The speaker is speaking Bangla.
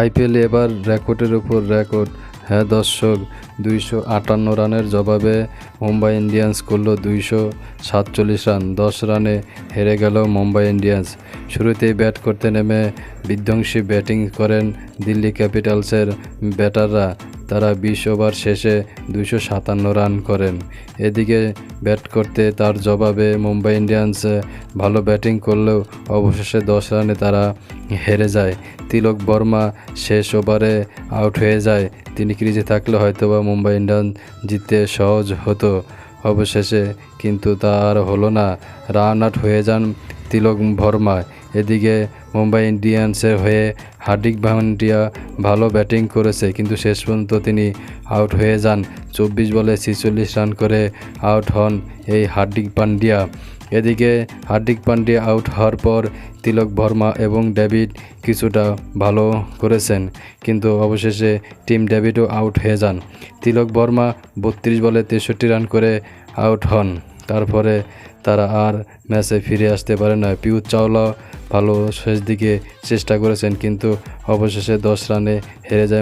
আইপিএলে এবার রেকর্ডের উপর রেকর্ড। হ্যাঁ দর্শক, দুইশো আটান্ন রানের জবাবে মুম্বাই ইন্ডিয়ান্স করল দুইশো সাতচল্লিশ রান। দশ রানে হেরে গেল মুম্বাই ইন্ডিয়ান্স। শুরুতেই ব্যাট করতে নেমে বিধ্বংসী ব্যাটিং করেন দিল্লি ক্যাপিটালসের ব্যাটাররা। তারা বিশ ওভার শেষে দুইশো সাতান্ন রান করেন। এদিকে ব্যাট করতে তার জবাবে মুম্বাই ইন্ডিয়ান্স ভালো ব্যাটিং করলেও অবশেষে দশ রানে তারা হেরে যায়। তিলক বর্মা শেষ ওভারে আউট হয়ে যায়। তিনি ক্রিজে থাকলে হয়তোবা মুম্বাই ইন্ডিয়ান্স জিততে সহজ হতো। অবশেষে কিন্তু তা আর হলো না। রান আউট হয়ে যান তিলক বর্মা। এদিকে মুম্বাই ইন্ডিয়ান্সের হয়ে হার্দিক পান্ডিয়া ভালো ব্যাটিং করেছে, কিন্তু শেষ পর্যন্ত তিনি আউট হয়ে যান। চব্বিশ বলে ছেচল্লিশ রান করে আউট হন এই হার্দিক পান্ডিয়া। এদিকে হার্দিক পান্ডিয়া আউট হওয়ার পর তিলক বর্মা এবং ডেভিড কিছুটা ভালো করেছেন, কিন্তু অবশেষে টিম ডেভিডও আউট হয়ে যান। তিলক বর্মা বত্রিশ বলে তেষট্টি রান করে আউট হন। তারপরে তারা আর ম্যাচে ফিরে আসতে পারে না। পিউত চাওলা ভালো শেষ দিকে চেষ্টা করেছেন, কিন্তু অবশেষে দশ রানে হেরে যায়